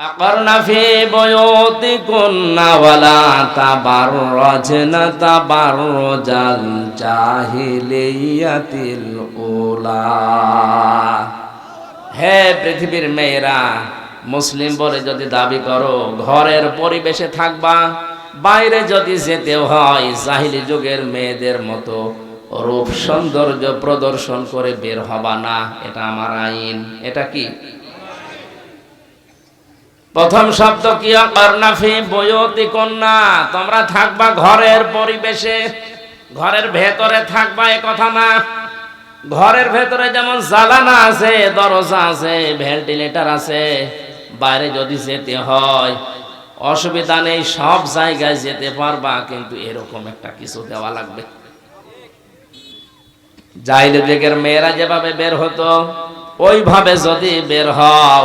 أقرن في بيوتكن ولا تبرجن تبرج الجاهلية الأولى হে পৃথিবীর মেয়েরা মুসলিম বলে যদি দাবি করো ঘরের পরিবেশে থাকবা বাইরে যদি যেতে হয় জাহিলি যুগের মেয়েদের মতো রূপ সৌন্দর্য প্রদর্শন করে বের হবা না এটা আমার আইন এটা কি প্রথম শব্দ কি কর্ণাফি বয়তি কন্যা, তোমরা থাকবা ঘরের পরিবেশে। ঘরের ভেতরে থাকবা এ কথা না। ঘরের ভেতরে যেমন জ্বালানা আছে, দরজা আছে, ভেন্টিলেটর আছে, বাইরে যদি যেতে হয়, অসুবিধা নেই, সব জায়গায় যেতে পারবা, কিন্তু এরকম একটা কিছু দেওয়া লাগবে। জাইলে যুগের মেয়েরা যেভাবে বের হতো, ওইভাবে যদি বের হও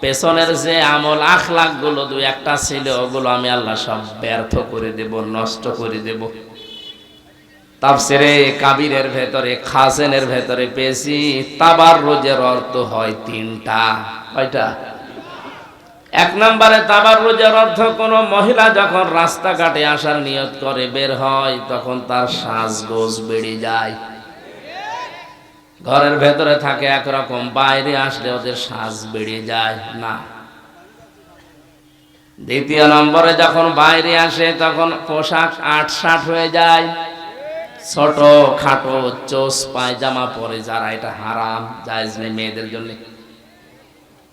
পেছনের যে আমল আখলাখগুলো দু একটা ছিল, ওগুলো আমি আল্লাহ সব ব্যর্থ করে দেব, নষ্ট করে দেব। তাফসিরে কাবিরের ভেতরে খাসেনের ভেতরে পেয়েছি তাবার রোজের অর্থ হয় তিনটা। কয়টা? এক নম্বরে তাবার রোজের অর্থ, কোনো মহিলা যখন রাস্তাঘাটে আসার নিয়ত করে বের হয়, তখন তার সাজগোজ বেড়ে যায়। ঘরের ভেতরে থাকে একরকম, বাইরে আসলে ওদের শ্বাস বেড়ে যায় না। দ্বিতীয় নম্বরে যখন বাইরে আসে, তখন পোশাক আটসাট হয়ে যায়। ছোট, খাটো, চোস, পায়জামা পরে যারা, এটা হারাম, জায়জ নেই মেয়েদের জন্য।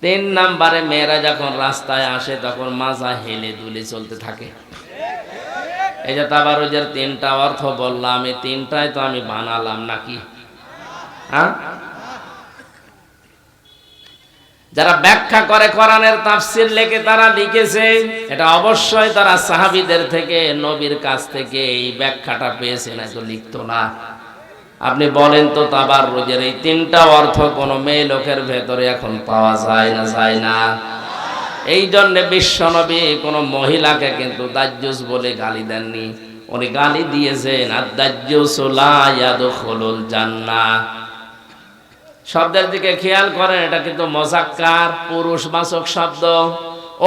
তিন নম্বরে মেয়েরা যখন রাস্তায় আসে, তখন মাজা হেলে দুলে চলতে থাকে। এই যে তাবারুজের তিনটা অর্থ বললাম, এই তিনটাই তো আমি বানালাম নাকি? যারা ব্যাখ্যা করে কোরআনের তাফসির লেখে তারা লিখেছে, এটা অবশ্যই তারা সাহাবীদের থেকে, নবীর কাছ থেকে এই ব্যাখ্যাটা পেয়েছে, না তো লিখতো না। আপনি বলেন তো তাবার রোজের এই তিনটা অর্থ কোন মেয়ে লোকের ভেতরে এখন পাওয়া যায় না যায় না। এই জন্য বিশ্বনবী কোন মহিলাকে কিন্তু দাজ্জুস বলে গালি দেননি। উনি গালি দিয়েছেন আর দাজ্জুসুলা ইয়াদখুলুল জান্নাহ। শব্দের দিকে খেয়াল করেন, এটা কিন্তু মজাক্কার পুরুষ বাচক শব্দ।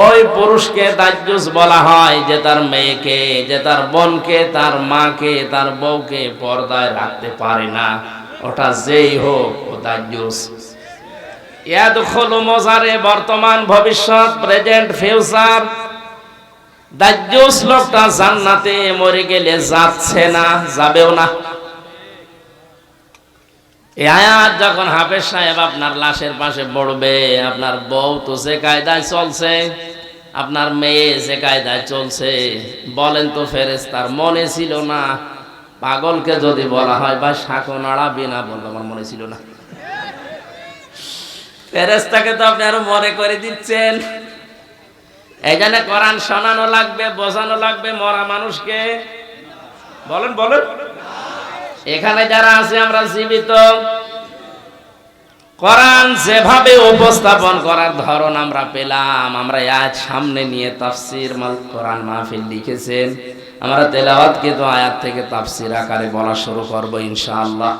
ওই পুরুষকে দাজ্জুস বলা হয় যে তার মেয়েকে, যে তার বোনকে, তার মাকে, তার বউকে পর্দায় রাখতে পারে না। ওটা যেই হোক, ও দাজ্জুস ইয়াদখুলু মজারে বর্তমান ভবিষ্যৎ, প্রেজেন্ট ফিউচার। দাজ্জুস লোকটা জান্নাতে মরে গেলে যাচ্ছে না, যাবেও না। এই আয়াত যখন হাফেজ সাহেব আপনার লাশের পাশে পড়বে, আপনার বউ তো সে কায়দায় চলছে, আপনার মেয়ে যে কায়দায় চলছে। বলেন তো ফেরেস তার মনে ছিল না? পাগলকে যদি বলা হয় বা শাকো নাড়াবি না, বলল, আমার মনে ছিল না। ফেরেস্তাকে তো আপনি আরও মনে করে দিচ্ছেন। এই জন্য কোরআন শোনানো লাগবে, বোঝানো লাগবে মরা মানুষকে। বলেন বলেন। এখানে যারা আছে, আমরা জীবিত। কোরআন যেভাবে উপস্থাপন করার ধরন আমরা পেলাম। আমরা আজ সামনে নিয়ে তাফসির মাল কোরআন মাহফিল লিখেছেন। আমরা তেলাওয়াত তো আয়াত থেকে তাফসির আকারে বলা শুরু করব ইনশাআল্লাহ।